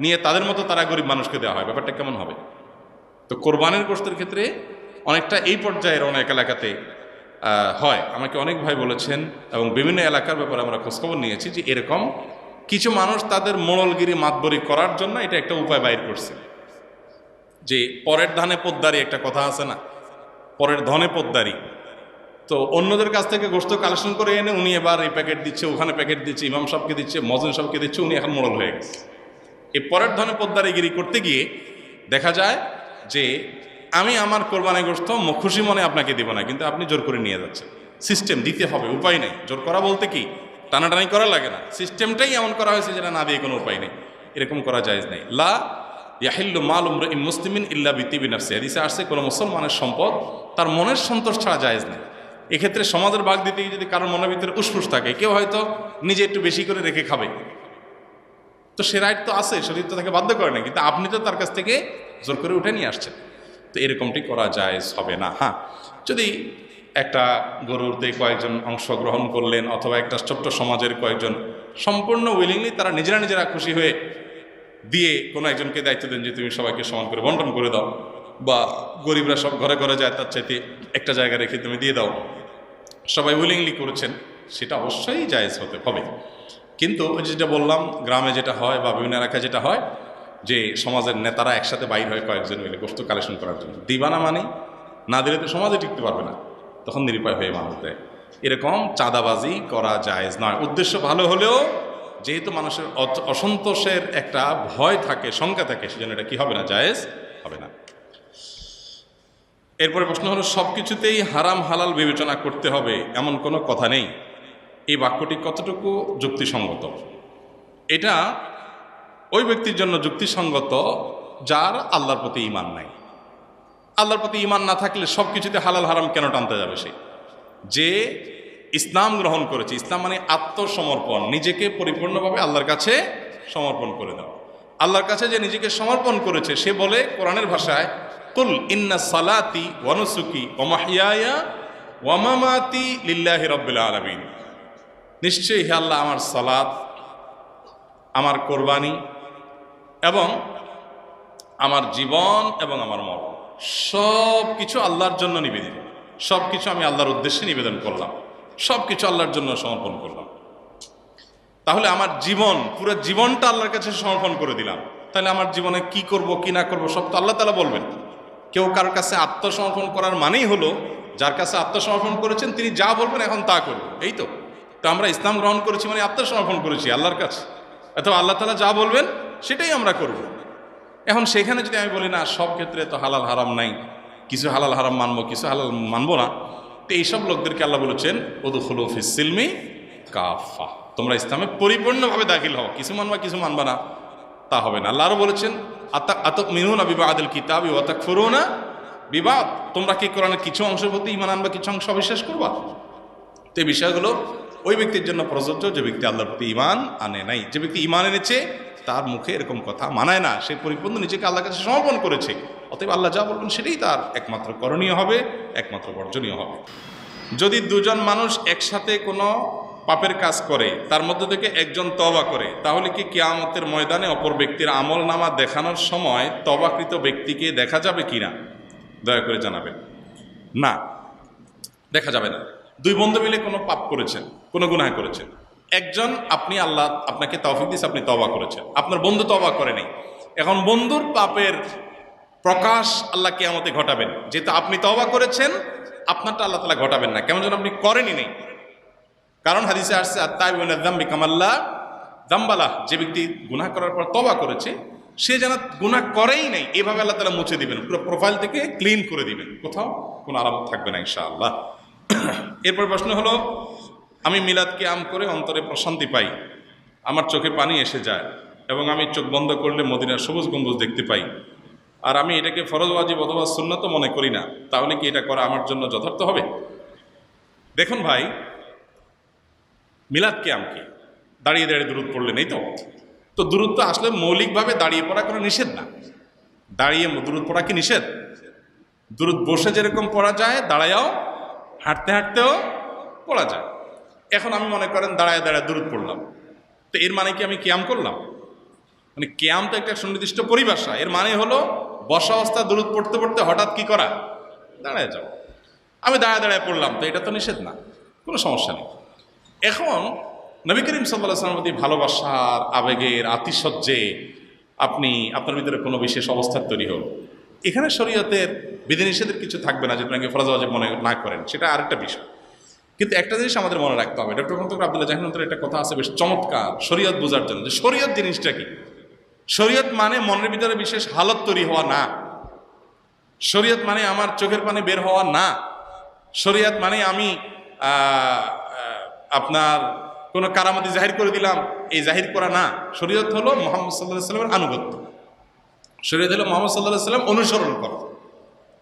নিয়ে তাদের মতো তারা গরিব মানুষকে দেওয়া হয়। ব্যাপারটা কেমন হবে? তো কোরবানির গোষ্ঠের ক্ষেত্রে অনেকটা এই পর্যায়ের অনেক এলাকাতে হয়। আমাকে অনেক ভাই বলেছেন এবং বিভিন্ন এলাকার ব্যাপারে আমরা খোঁজখবর নিয়েছি যে এরকম কিছু মানুষ তাদের মোড়লগিরি মাতবরি করার জন্য এটা একটা উপায় বাইর করছে। যে পরের ধানে পোদ্দারি একটা কথা আছে না? পরের ধনে পোদ্দারি। তো অন্যদের কাছ থেকে গোস্ত কালেকশন করে এনে উনি এবার এই প্যাকেট দিচ্ছে, ওখানে প্যাকেট দিচ্ছে, ইমাম সাহেবকে দিচ্ছে মজন সাহেবকে দিচ্ছে, উনি এখন মোড়ল হয়ে গেছে। এই পরের ধনে পোদ্দারিগিরি করতে গিয়ে দেখা যায় যে আমি আমার কোরবানি গোস্ত খুশি মনে আপনাকে দিব না, কিন্তু আপনি জোর করে নিয়ে যাচ্ছেন। সিস্টেম দিতে হবে, উপায় নেই। জোর করা বলতে কি? টানাটানি করা লাগে না। সিস্টেমটাই এমন করা হয়েছে যেটা না দিয়ে কোনো উপায় নেই। এরকম করা যায় নেই। লা ইয়াহিল্লু মাল উমর ইম মুসলিমিন ইল্লা বিতিবি নাফসি হাদিসে আসছে, কোনো মুসলমানের সম্পদ তার মনের সন্তোষ ছাড়া জায়েজ নেই। এক্ষেত্রে সমাজের ভাগ দিতে যদি কারোর মনের ভিতরে উসফুস থাকে, কেউ হয়তো নিজে একটু বেশি করে রেখে খাবে। তো সে রাইট তো আছে শরীর তো তাকে বাধ্য করে না কিন্তু আপনি তো তার কাছ থেকে জোর করে উঠে নিয়ে আসছেন। তো এরকমটি করা যায়, হবে না। হ্যাঁ যদি একটা গরুরতে কয়েকজন অংশগ্রহণ করলেন, অথবা একটা ছোট্ট সমাজের কয়েকজন সম্পূর্ণ উইলিংলি তারা নিজেরা নিজেরা খুশি হয়ে দিয়ে কোনো একজনকে দায়িত্ব দেন যে, তুমি সবাইকে সমান করে বন্টন করে দাও, বা গরিবরা সব ঘরে ঘরে যায়, তার চাইতে একটা জায়গা রেখে তুমি দিয়ে দাও। সবাই উইলিংলি করেছেন, সেটা অবশ্যই জায়েজ হতে হবে। কিন্তু ওই যেটা বললাম, গ্রামে যেটা হয় বা বিভিন্ন এলাকায় যেটা হয়, যে সমাজের নেতারা একসাথে বাইর হয় কয়েকজন মিলে গোষ্ঠ কালেকশন করার জন্য। দিবানা মানে না দিলে তো সমাজে টিকতে পারবে না। তখন নিরুপায় হয়ে মানুষ দেয়। এরকম চাঁদাবাজি করা জায়েজ নয়। উদ্দেশ্য ভালো হলেও যেহেতু মানুষের অসন্তোষের একটা ভয় থাকে, শঙ্কা থাকে, সেজন্য এটা কি হবে না? জায়েজ হবে না। এরপরে প্রশ্ন হলো সব কিছুতেই হারাম হালাল বিবেচনা করতে হবে, এমন কোনো কথা নেই। এই বাক্যটি কতটুকু যুক্তিসঙ্গত? এটা ওই ব্যক্তির জন্য যুক্তিসঙ্গত যার আল্লাহর প্রতি ইমান নাই। আল্লাহর প্রতি ইমান না থাকলে সব কিছুতে হালাল হারাম কেন টানতে যাবে সে? যে ইসলাম গ্রহণ করেছে, ইসলাম মানে আত্মসমর্পণ, নিজেকে পরিপূর্ণভাবে আল্লাহর কাছে সমর্পণ করে দেওয়া। আল্লাহর কাছে যে নিজেকে সমর্পণ করেছে, সে বলে কোরআনের ভাষায়, কুল ইন্না সালাতি ওয়ানুসুকি ওমাহিয়া ওয়ামামাতি লিল্লাহি রব্বিল আলামিন। নিশ্চয়ই হে আল্লাহ আমার সালাদ আমার কোরবানি এবং আমার জীবন এবং আমার মরণ। সব কিছু আল্লাহর জন্য নিবেদিত। সব কিছু আমি আল্লাহর উদ্দেশ্যে নিবেদন করলাম। সব কিছু আল্লাহর জন্য সমর্পণ করলাম। তাহলে আমার জীবন, পুরো জীবনটা আল্লাহর কাছে সমর্পণ করে দিলাম। তাহলে আমার জীবনে কি করব, কি না করব, সব তো আল্লাহ তালা বলবেন। কেউ কারোর কাছে আত্মসমর্পণ করার মানেই হলো, যার কাছে আত্মসমর্পণ করেছেন, তিনি যা বলবেন এখন তা করব এই তো। তো আমরা ইসলাম গ্রহণ করেছি মানে আত্মসমর্পণ করেছি, আল্লাহর কাছে। অথবা আল্লাহ তালা যা বলবেন, সেটাই আমরা করব। এখন সেখানে যদি আমি বলি, না, সব ক্ষেত্রে তো হালাল হারাম নাই, কিছু হালাল হারাম মানবো, কিছু হালাল মানবো না। তো এইসব লোকদেরকে আল্লাহ বলেছেন ওদুখুলু ফিসিলমি কাফা তোমরা ইসলামে পরিপূর্ণভাবে দাখিল হও, কিছু মানবা কিছু মানবা না, তা হবে না। আল্লাহ আরও বলেছেন, আতা আতক না বিবাহ আদিল কিতাব ওয়াতাক ফুরুনা বিবাদ। তোমরা কি কোরআনের কিছু অংশের প্রতি ইমান আনবা, কিছু অংশ অবিশ্বাস করবা? তো এই বিষয়গুলো ওই ব্যক্তির জন্য প্রযোজ্য যে ব্যক্তি আল্লাহর প্রতি ইমান আনে নাই। যে ব্যক্তি ইমান এনেছে, তার মুখে এরকম কথা মানায় না। সে পরিপূর্ণ নিজেকে আল্লাহর কাছে সমর্পণ করেছে। অতএব আল্লাহ যা বলবেন সেটাই তার একমাত্র করণীয় হবে, একমাত্র বর্জনীয় হবে। যদি দুজন মানুষ একসাথে কোনো পাপের কাজ করে, তার মধ্যে থেকে একজন তবা করে, তাহলে কি কিয়ামতের ময়দানে অপর ব্যক্তির আমল নামা দেখানোর সময় তবাকৃত ব্যক্তিকে দেখা যাবে কিনা? দয়া করে জানাবেন। না, দেখা যাবে না। দুই বন্ধু মিলে কোনো পাপ করেছেন, কোনো গুনাহ করেছেন। একজন আপনি আল্লাহ আপনাকে তৌফিক দিয়েছে, আপনি তবা করেছেন। আপনার বন্ধু তবা করে নেই। এখন বন্ধুর পাপের প্রকাশ আল্লাহ কে কেয়ামতে ঘটাবেন। যেহেতু আপনি তবা করেছেন, আপনারটা আল্লাহ তালা ঘটাবেন না। কেমন যেন আপনি করেনই নেই। কারণ হাদিসে আসছে আত্মাবি কামাল্লা দাম্বালা। যে ব্যক্তি গুনাহ করার পর তবা করেছে, সে যেন গুনাহ করেই নাই, এভাবে আল্লাহ তালা মুছে দিবেন। পুরো প্রোফাইল থেকে ক্লিন করে দিবেন। কোথাও কোনো আরাম থাকবে না, ইনশাআল্লাহ। এরপর প্রশ্ন হলো, আমি মিলাদকে আম করে অন্তরে প্রশান্তি পাই, আমার চোখে পানি এসে যায়, এবং আমি চোখ বন্ধ করলে মদিনার সবুজ গম্বুজ দেখতে পাই। আর আমি এটাকে ফরজ, ওয়াজিব অথবা সুন্নত মনে করি না, তাহলে কি এটা করা আমার জন্য যথার্থ হবে? দেখুন ভাই, মিলাদ কেয়াম কি? দাঁড়িয়ে দাঁড়িয়ে দূরত পড়লেন, এই তো? তো দূরত্ব আসলে মৌলিকভাবে দাঁড়িয়ে পড়া কোনো নিষেধ না। দাঁড়িয়ে দূরত পড়া কি নিষেধ? দূরত বসে যেরকম পড়া যায়, দাঁড়ায়াও হাঁটতে হাঁটতেও পড়া যায়। এখন আমি মনে করেন দাঁড়ায় দাঁড়ায় দূরত পড়লাম। তো এর মানে কি আমি ক্যাম করলাম? মানে ক্যাম তো একটা সুনির্দিষ্ট পরিভাষা। এর মানে হলো বসা অবস্থা দূরত পড়তে পড়তে হঠাৎ কি করা? দাঁড়ায় যাও আমি দাঁড়ায় দাঁড়ায় পড়লাম, তো এটা তো নিষেধ না। কোনো সমস্যা নেই। এখন নবী করিম সাল্লাহ আসলামের প্রতি ভালোবাসার আবেগের আতিশয্যে আপনি, আপনার ভিতরে কোনো বিশেষ অবস্থার তৈরি হল। এখানে শরীয়তের বিধিনিষেধের কিছু থাকবে না যেটা নাকি ফরাজ মনে না করেন, সেটা আরেকটা বিষয়। কিন্তু একটা জিনিস আমাদের মনে রাখতে হবে, ডক্টর মন্তর আবদুল্লাহ জাহিনতর একটা কথা আছে বেশ চমৎকার শরীয়ত বোঝার জন্য, যে শরীয়ত জিনিসটা কি? শরীয়ত মানে মনের ভিতরে বিশেষ হালত তৈরি হওয়া না। শরীয়ত মানে আমার চোখের পানি বের হওয়া না। শরীয়ত মানে আমি আপনার কোনো কারামতি জাহির করে দিলাম, এই জাহির করা না। শরীয়ত হলো মোহাম্মদ সাল্লাহ সাল্লামের আনুগত্য। শরীয়ত হলো মোহাম্মদ সাল্লাহ সাল্লাম অনুসরণ করা।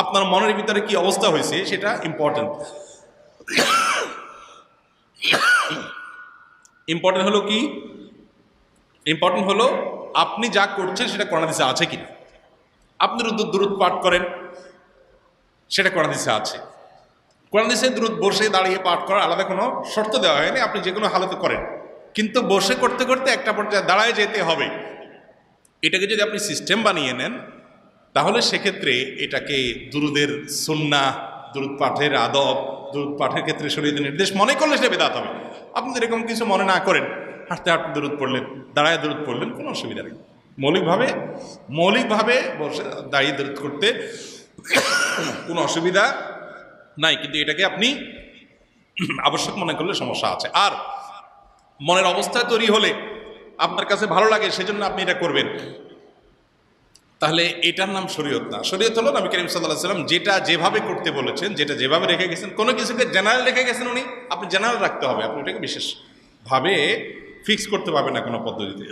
আপনার মনের ভিতরে কি অবস্থা হয়েছে সেটা ইম্পর্টেন্ট ইম্পর্টেন্ট হলো কি? ইম্পর্টেন্ট হলো আপনি যা করছেন সেটা করোনাদিসে আছে কিনা। আপনি রুদ্র দূরত পাঠ করেন, সেটা করোনাদিসে আছে। করোনাদিসে দূরত বসে দাঁড়িয়ে পাঠ করার আলাদা কোনো শর্ত দেওয়া হয়নি, আপনি যে কোনো হালতে করেন। কিন্তু বসে করতে করতে একটা পর্যায়ে দাঁড়ায় যেতে হবে। এটাকে যদি আপনি সিস্টেম বানিয়ে নেন তাহলে সেক্ষেত্রে এটাকে দুরুদের সুন্না দুরুদ পাঠের আদব, দুরুদ পাঠের ক্ষেত্রে শরীরের নির্দেশ মনে করলে সেটা বেদাত হবে। আপনি এরকম কিছু মনে না করেন, হাঁটতে হাঁটতে দূরত পড়লেন, দাঁড়ায় দূরত পড়লেন, কোনো অসুবিধা নেই। মৌলিকভাবে মৌলিকভাবে বসে দাঁড়িয়ে দূরত করতে কোনো অসুবিধা নাই, কিন্তু এটাকে আপনি আবশ্যক মনে করলে সমস্যা আছে। আর মনের অবস্থা তৈরি হলে আপনার কাছে ভালো লাগে, সেজন্য আপনি এটা করবেন। তাহলে এটার নাম শরীয়ত না। শরীয়ত হলো নবী করিম সাল্লাহ সাল্লাম যেটা যেভাবে করতে বলেছেন, যেটা যেভাবে রেখে গেছেন, কোনো কিছুকে জেনারেল রেখে গেছেন উনি, আপনি জেনারেল রাখতে হবে, আপনি এটাকে বিশেষভাবে ফিক্স করতে পারবেন না কোনো পদ্ধতিতে।